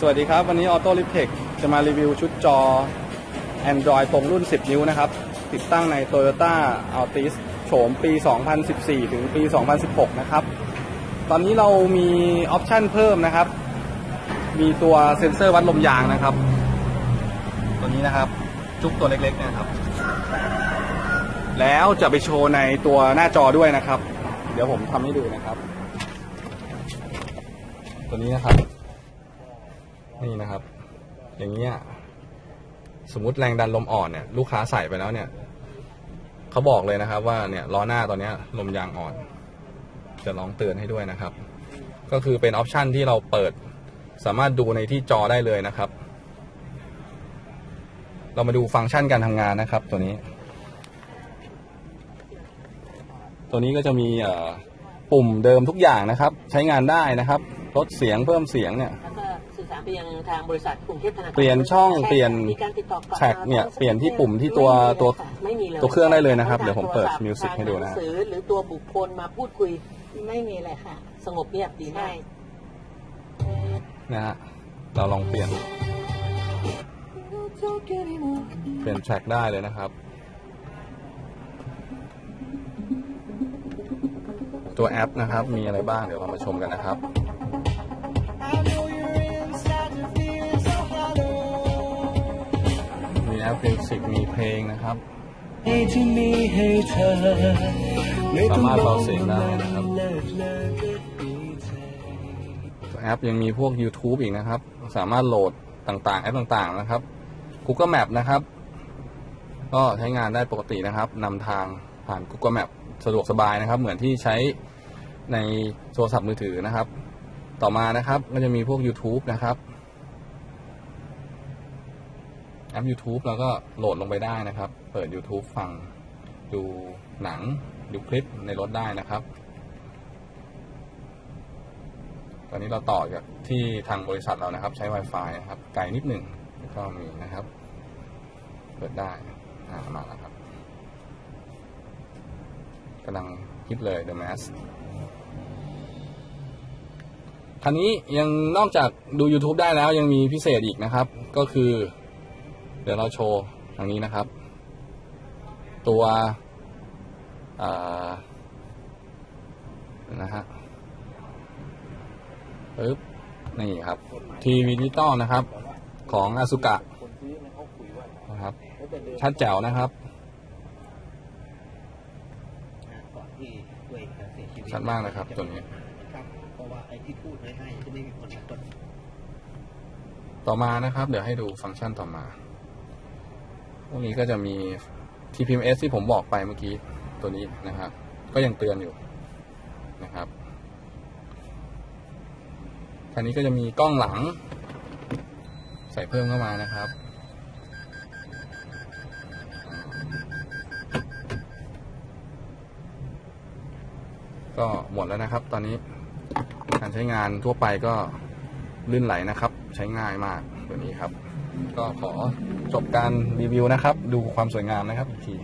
สวัสดีครับ วันนี้ Auto l i p t e c h จะมารีวิวชุดจอ Android ตรงรุ่น 10 นิ้วนะครับ ติดตั้งใน Toyota Altis โฉมปี 2014 ถึงปี 2016 นะครับ ตอนนี้เรามีออปชันเพิ่มนะครับ มีตัวเซ็นเซอร์วัดลมยางนะครับ ตัวนี้นะครับ จุกตัวเล็กๆนยครับ แล้วจะไปโชว์ในตัวหน้าจอด้วยนะครับ เดี๋ยวผมทำให้ดูนะครับ ตัวนี้นะครับ นี่นะครับ อย่างเงี้ยสมมติแรงดันลมอ่อนเนี่ยลูกค้าใส่ไปแล้วเนี่ยเขาบอกเลยนะครับ ว่าเนี่ยล้อหน้าตอนเนี้ยลมยางอ่อน จะร้องเตือนให้ด้วยนะครับ ก็คือเป็นออปชันที่เราเปิดสามารถดูในที่จอได้เลยนะครับ เรามาดูฟังก์ชันการทำงานนะครับ ตัวนี้ ตัวนี้ก็จะมีปุ่มเดิมทุกอย่างนะครับ ใช้งานได้นะครับลดเสียงเพิ่มเสียงเนี่ย สื่อสารไปยังทางบริษัทกรุงเทพธนาคารเปลี่ยนช่องใค่ะเปลี่ยนมีการติดต่อกลับแท็กมาเนี่ยต้องเปลี่ยนที่ปุ่มที่ตัวไม่มีเลยตัวค่ะไม่มีเลยตัวเครื่องได้เลยนะครับทางเดี๋ยวผมเปิดโทรศัพท์มิวสิกให้ดูนะ ทางหงสือหรือตัวบุคคลมาพูดคุยไม่มีเลยค่ะ สงบเงียบดีมากนะฮะเราลองเปลี่ยน เปลี่ยนแทร็กได้เลยนะครับ ตัวแอปนะครับ มีอะไรบ้างเดี๋ยวเรามาชมกันนะครับ สิกมีเพลงนะครับที่มีให้เธอไม่สาต้องมารถบอเบากเสียงได้นะครับเลิกเลิกก็ดีเธอตัวแอปยังมีพวก YouTube อีกนะครับ สามารถโหลดต่างๆ แอปต่างๆนะครับ Google Map นะครับ ก็ใช้งานได้ปกตินะครับนำทางผ่าน Google Map สะดวกสบายนะครับ เหมือนที่ใช้ในโทรศัพท์มือถือนะครับ ต่อมานะครับก็จะมีพวก YouTube นะครับ แอป YouTube เราก็โหลดลงไปได้นะครับ เปิด YouTube ฟังดูหนัง ดูคลิปในรถได้นะครับ ตอนนี้เราต่อจากที่ทางบริษัทเรานะครับ ใช้ Wi-Fi นะครับ ไกลนิดหนึ่งก็มีนะครับ เปิดได้อามาแล้วครับกำลังฮิตเลย The Mask คันนี้ยังนอกจากดู YouTube ได้แล้วยังมีพิเศษอีกนะครับ ก็คือ ดี๋ยวเราโชว์ทางนี้นะครับ ตัวนะฮะปึ๊บนี่ครับ ทีวีดิจิตอลนะครับ ของอาสุกะนะครับ ชัดแจ๋วนะครับก่อนที่ตัวเองจะเสียชีวิตชัดมากนะครับตัวนี้เพราะว่าไอ้ที่พูดให้ให้จะไม่มีคนต่อมานะครับ เดี๋ยวให้ดูฟังก์ชันต่อมา พวกนี้ก็จะมี TPMS ที่ผมบอกไปเมื่อกี้ตัวนี้นะครับ ก็ยังเตือนอยู่นะครับคันนี้ก็จะมีกล้องหลัง ใส่เพิ่มเข้ามานะครับก็หมดแล้วนะครับ ตอนนี้การใช้งานทั่วไปก็ลื่นไหลนะครับ ใช้ง่ายมากตัวนี้ครับ ก็ขอจบการรีวิวนะครับ ดูความสวยงามนะครับอีกที